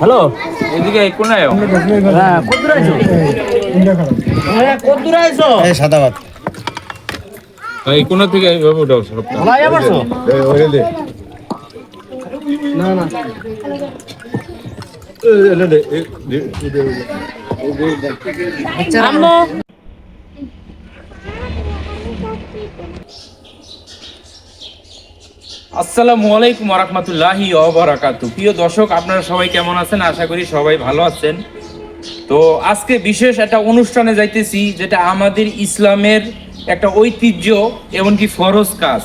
Hello এদিকে এই কোনায় হ্যাঁ আইছো হ্যাঁ কত আইছো এই সাদা ভাত এই কোনা থেকে এইভাবে উঠাও সবটা ভালো আইয়া এই ওরে দে না না আম্মু আসসালামু আলাইকুম রহমতুল্লাহি অবরাকাতু প্রিয় দর্শক, আপনারা সবাই কেমন আছেন? আশা করি সবাই ভালো আছেন। তো আজকে বিশেষ একটা অনুষ্ঠানে যাইতেছি যেটা আমাদের ইসলামের একটা ঐতিহ্য এমনকি ফরজ কাজ।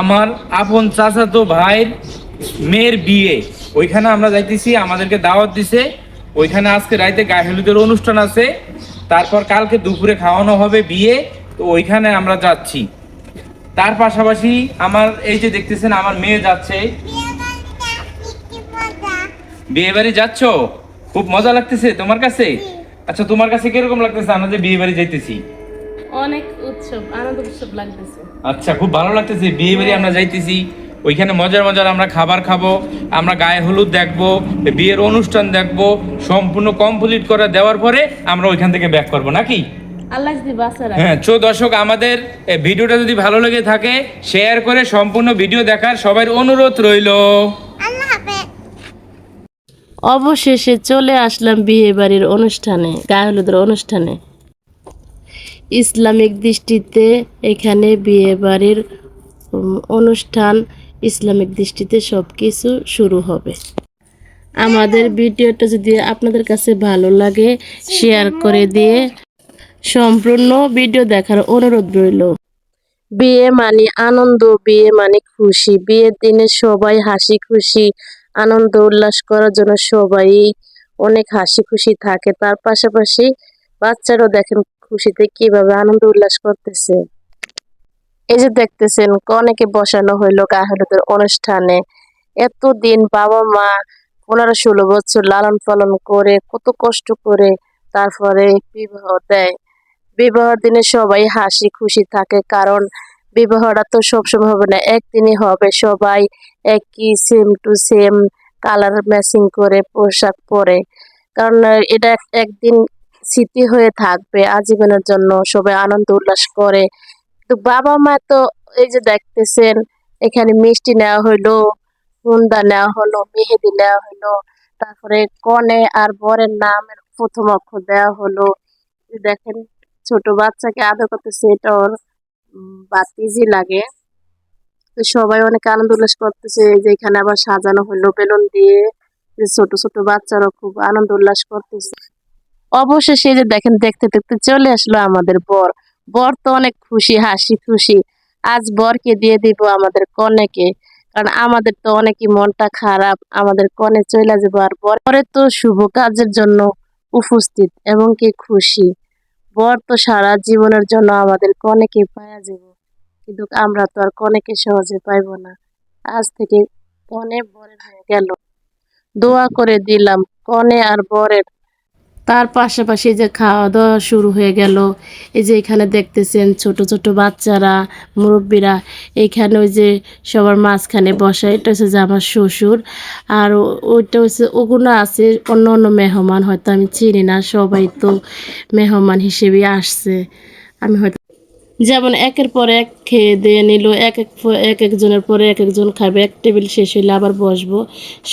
আমার আপন চাচাতো ভাইয়ের মেয়ের বিয়ে। ওইখানে আমরা যাইতেছি, আমাদেরকে দাওয়াত দিছে। ওইখানে আজকে রাইতে গায়ে হলুদের অনুষ্ঠান আছে। তারপর কালকে দুপুরে খাওয়ানো হবে বিয়ে। তো ওইখানে আমরা যাচ্ছি। তার পাশাপাশি আমার এই যে দেখতেছেন আমার মেয়ে যাচ্ছে। বিয়ে বাড়ি যাচ্ছ? খুব মজা লাগতেছে তোমার কাছে? আচ্ছা তোমার কাছে কীরকম লাগতেছে? আমরা যে বিয়ে বাড়ি যাইতেছি। অনেক উৎসব আনন্দ উৎসব লাগতেছে। আচ্ছা খুব ভালো লাগতেছে। বিয়ে বাড়ি আমরা যাইতেছি। ওইখানে মজার মজার আমরা খাবার খাব আমরা গায়ে হলুদ দেখব বিয়ের অনুষ্ঠান দেখব সম্পূর্ণ কমপ্লিট করে দেওয়ার পরে আমরা ওইখান থেকে ব্যাক করব নাকি? হ্যাঁ চো দর্শক আমাদের ভিডিওটা যদি ভালো লেগে থাকে শেয়ার করে সম্পূর্ণ ভিডিও দেখার সবার অনুরোধ রইল। অবশেষে চলে আসলাম বিয়ে বাড়ির অনুষ্ঠানে গায়ে হলুদের অনুষ্ঠানে। ইসলামিক দৃষ্টিতে এখানে বিয়ে বাড়ির অনুষ্ঠান ইসলামিক দৃষ্টিতে সব কিছু শুরু হবে। আমাদের ভিডিওটা যদি আপনাদের কাছে ভালো লাগে শেয়ার করে দিয়ে সম্পূর্ণ ভিডিও দেখার অনুরোধ রইল। বিয়ে মানে আনন্দ, বিয়ে মানে খুশি। বিয়ের দিনে সবাই হাসি খুশি, আনন্দ উল্লাস করার জন্য সবাই অনেক হাসি খুশি থাকে। তার পাশাপাশি বাচ্চারাও দেখেন খুশিতে কীভাবে আনন্দ উল্লাস করতেছে। এই যে দেখতেছেন কনেকে বসানো হইল গায়ে হলুদের অনুষ্ঠানে। এতদিন বাবা মা পনেরো ষোলো বছর লালন পালন করে, কত কষ্ট করে তারপরে বিবাহ দেয়। বিবাহের দিনে সবাই হাসি খুশি থাকে, কারণ বিবাহটা তো সবসময় হবে না। একদিনই হবে। সবাই একই same to same colour matching করে পোশাক পরে। কারণ এটা একদিন স্মৃতি হয়ে থাকবে আজীবনের জন্য। সবাই আনন্দ উল্লাস করে। তো বাবা মা তো এই যে দেখতেছেন, এখানে মিষ্টি নেওয়া হইল হুন্দা নেওয়া হলো, মেহেদি নেওয়া হলো, তারপরে কনে আর বরের নামের প্রথম অক্ষর দেওয়া হলো। দেখেন ছোট বাচ্চাকে আদর করতেছে, এটা ওর বাতিজি লাগে। তো সবাই অনেক আনন্দ উল্লাস করতেছে যে এখানে আবার সাজানো হলো বেলুন দিয়ে, যে ছোট ছোট বাচ্চারা খুব আনন্দ উল্লাস করতেছে। অবশেষে যে দেখেন, দেখতে দেখতে চলে আসলো আমাদের বর। বর তো অনেক খুশি, হাসি খুশি। আজ বরকে দিয়ে দিব আমাদের কনেকে, কারণ আমাদের তো অনেকই মনটা খারাপ, আমাদের কনে চলে যাব আর পরে তো শুভ কাজের জন্য উপস্থিত এবং কি খুশি। বর তো সারা জীবনের জন্য আমাদের কনেকে পাওয়া যাব কিন্তু আমরা তো আর কনেকে সহজে পাইব না। আজ থেকে কনে বরের হয়ে গেল। দোয়া করে দিলাম, কনে আর বরের তার পাশাপাশি যে খাওয়া দাওয়া শুরু হয়ে গেল। এই যে এখানে দেখতেছেন ছোট ছোট বাচ্চারা, মুরব্বীরা। এইখানে ওই যে সবার মাঝখানে বসা, এটা হচ্ছে যে আমার শ্বশুর। আর ওইটা হচ্ছে ওগুলো আছে, অন্য অন্য মেহমান, হয়তো আমি চিনি না, সবাই তো মেহমান হিসেবে আসছে। আমি হয়তো যেমন একের পর এক খেয়ে দিয়ে নিল, এক এক এক একজনের পরে এক একজন খাবে, এক টেবিল শেষ হইলে আবার বসবো।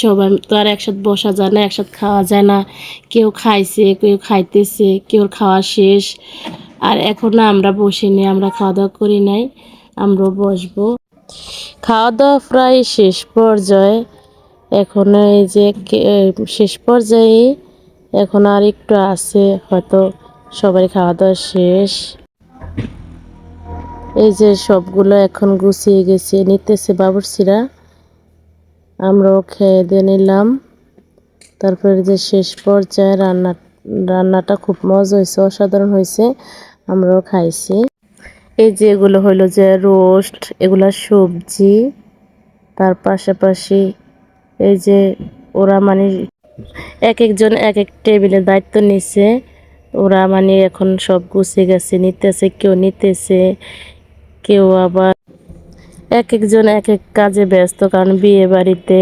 সবাই তো আর একসাথে বসা যায় না, একসাথে খাওয়া যায় না। কেউ খাইছে, কেউ খাইতেছে কেউ খাওয়া শেষ। আর এখনও আমরা বসিনি আমরা খাওয়া দাওয়া করি নাই, আমরাও বসবো। খাওয়া দাওয়া প্রায় শেষ পর্যায়ে। এখন এই যে শেষ পর্যায়ে এখন আর একটু আছে, হয়তো সবাই খাওয়া দাওয়া শেষ। এই যে সবগুলো এখন গুছিয়ে গেছে, নিতেছে বাবুর্চিরা। আমরাও খেয়ে দিয়ে নিলাম। তারপরে যে শেষ পর্যায়ে রান্না, রান্নাটা খুব মজা হয়েছে, অসাধারণ হয়েছে, আমরাও খাইছি। এই যে এগুলো হইল যে রোস্ট, এগুলা সবজি, তার পাশাপাশি এই যে ওরা মানে এক একজন এক এক টেবিলের দায়িত্ব নিছে। ওরা মানে এখন সব গুছিয়ে গেছে, নিতেছে, কেউ নিতেছে। কেউ আবার এক একজন এক এক কাজে ব্যস্ত, কারণ বিয়ে বাড়িতে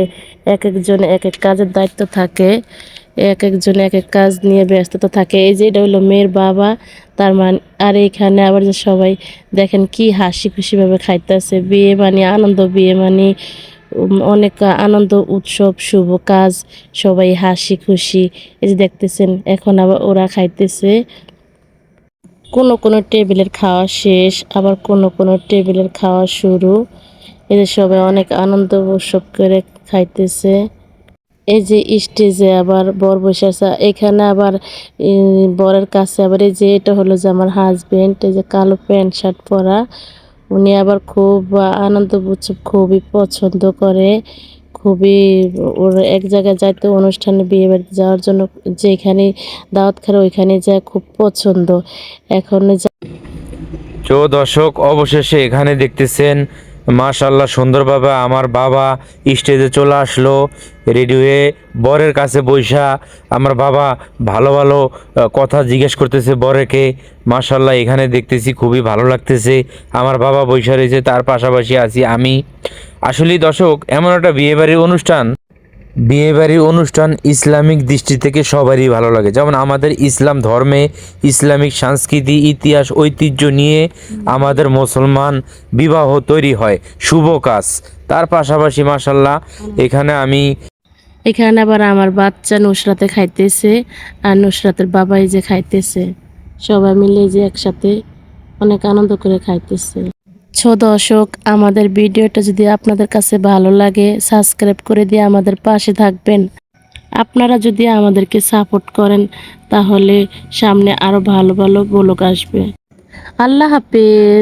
এক একজন এক এক কাজের দায়িত্ব থাকে, এক একজন এক এক কাজ নিয়ে ব্যস্ততা থাকে। এই যে এটা হলো মেয়ের বাবা, তার মানে আর এখানে আবার যে সবাই দেখেন কি হাসি খুশিভাবে খাইতেছে। বিয়ে মানে আনন্দ, বিয়ে মানে অনেক আনন্দ, উৎসব, শুভ কাজ, সবাই হাসি খুশি। এই যে দেখতেছেন, এখন আবার ওরা খাইতেছে। কোনো কোনো টেবিলের খাওয়া শেষ, আবার কোনো কোনো টেবিলের খাওয়া শুরু। এদের সবাই অনেক আনন্দ উৎসব করে খাইতেছে। এই যে স্টেজে আবার বর বসে আছে, এখানে আবার বরের কাছে আবার এই যে এটা হলো যে আমার হাজবেন্ড এই যে কালো প্যান্ট, শার্ট পরা। উনি আবার খুব আনন্দ উৎসব খুবই পছন্দ করে। খুবই ওর এক জায়গায় যাইতে, অনুষ্ঠানে বিয়ে বাড়িতে যাওয়ার জন্য যেখানে দাওয়াত খারে ওইখানে যা খুব পছন্দ। এখন তো দর্শক, অবশেষে এখানে দেখতেছেন মাশাল্লাহ সুন্দরভাবে আমার বাবা স্টেজে চলে আসলো, রেডি হয়ে বরের কাছে বৈশা আমার বাবা ভালো ভালো কথা জিজ্ঞেস করতেছে বরেকে। মাশাল্লাহ এখানে দেখতেছি খুবই ভালো লাগতেছে। আমার বাবা বৈশা রয়েছে, তার পাশাপাশি আছি আমি। আসলেই দর্শক, এমন একটা বিয়েবাড়ির অনুষ্ঠান। বিয়েবাড়ির অনুষ্ঠান ইসলামিক দৃষ্টি থেকে সবারই ভালো লাগে। যেমন আমাদের ইসলাম ধর্মে ইসলামিক সংস্কৃতি, ইতিহাস, ঐতিহ্য নিয়ে আমাদের মুসলমান বিবাহ তৈরি হয়। শুভ কাজ। তার পাশাপাশি মাসাল্লাহ এখানে আমি এখানে আবার আমার বাচ্চা নুসরাতে খাইতেছে আর নুসরাতের বাবাই যে খাইতেছে, সবাই মিলে যে একসাথে অনেক আনন্দ করে খাইতেছে। ছো দর্শক, আমাদের ভিডিওটা যদি আপনাদের কাছে ভালো লাগে সাবস্ক্রাইব করে দিয়ে আমাদের পাশে থাকবেন। আপনারা যদি আমাদেরকে সাপোর্ট করেন, তাহলে সামনে আরও ভালো ভালো ব্লগ আসবে। আল্লাহ হাফেজ।